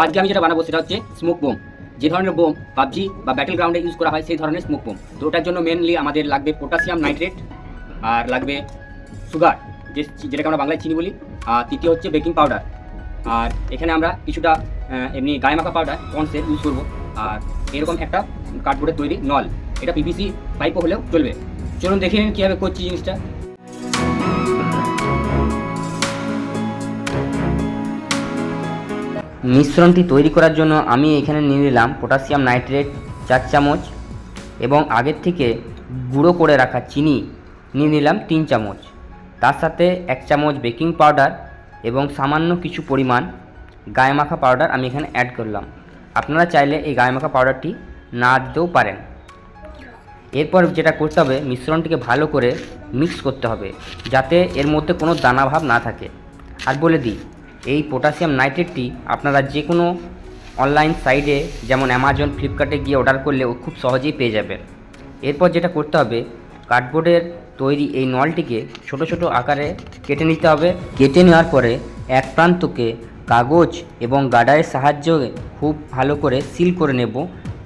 আজকে আমি যেটা বানাবো সেটা হচ্ছে স্মোক বোম যে ধরনের বোম পাবজি বা ব্যাটেল গ্রাউন্ডে ইউজ করা হয় সেই ধরনের স্মোক বোম তো ওটার জন্য মেনলি আমাদের লাগবে পটাশিয়াম নাইট্রেট আর লাগবে সুগার যে যেটাকে আমরা বাংলায় চিনি বলি। আর তৃতীয় হচ্ছে বেকিং পাউডার আর এখানে আমরা কিছুটা এমনি গায়ে মাখা পাউডার পন্সের ইউজ করব। আর এরকম একটা কার্ডবোর্ডের তৈরি নল। এটা পিভিসি পাইপও হলেও চলবে। চলুন দেখে নিন কীভাবে করছি জিনিসটা। মিশ্রণটি তৈরি করার জন্য আমি এখানে নিয়ে নিলাম পটাশিয়াম নাইট্রেট চার চামচ এবং আগের থেকে গুঁড়ো করে রাখা চিনি নিয়ে নিলাম তিন চামচ। তার সাথে এক চামচ বেকিং পাউডার এবং সামান্য কিছু পরিমাণ গায়ে মাখা পাউডার আমি এখানে অ্যাড করলাম। আপনারা চাইলে এই গায়ে মাখা পাউডারটি না দিতেও পারেন। এরপর যেটা করতে হবে, মিশ্রণটিকে ভালো করে মিক্স করতে হবে যাতে এর মধ্যে কোনো দানাভাব না থাকে। আর বলে দিই এই পটাশিয়াম নাইট্রেটটি আপনারা যে কোনো অনলাইন সাইটে যেমন অ্যামাজন ফ্লিপকার্টে গিয়ে অর্ডার করলে ও খুব সহজেই পেয়ে যাবেন। এরপর যেটা করতে হবে কার্ডবোর্ডের তৈরি এই নলটিকে ছোট ছোট আকারে কেটে নিতে হবে। কেটে নেওয়ার পরে এক প্রান্তকে কাগজ এবং গার্ডারের সাহায্যে খুব ভালো করে সিল করে নেব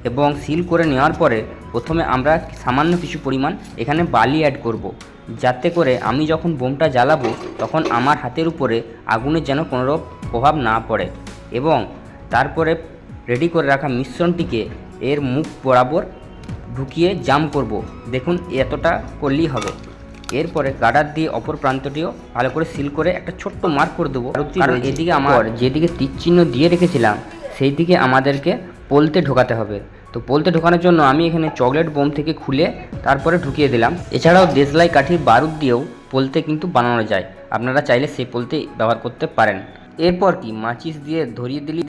এবং সিল করে নেওয়ার পরে প্রথমে আমরা সামান্য কিছু পরিমাণ এখানে বালি অ্যাড করব। যাতে করে আমি যখন বোমটা জ্বালাবো তখন আমার হাতের উপরে আগুনের যেন কোনো প্রভাব না পড়ে এবং তারপরে রেডি করে রাখা মিশ্রণটিকে এর মুখ বরাবর ঢুকিয়ে জাম করব। দেখুন এতটা করলেই হবে। এরপরে গার্ডার দিয়ে অপর প্রান্তটিও ভালো করে সিল করে একটা ছোট্ট মার্ক করে দেবো। কারণ এদিকে আমার যেদিকে তীর চিহ্ন দিয়ে রেখেছিলাম সেই দিকে আমাদেরকে পোলতে ঢোকাতে হবে। তো পোলতে ঢোকানোর জন্য আমি এখানে চকলেট বোম থেকে খুলে তারপরে ঢুকিয়ে দিলাম। এছাড়াও দেশলাই কাঠির বারুদ দিয়েও পোলতে কিন্তু বানানো যায়। আপনারা চাইলে সেই পোলতে ব্যবহার করতে পারেন। এরপর কি, মাচিস দিয়ে ধরিয়ে দিলি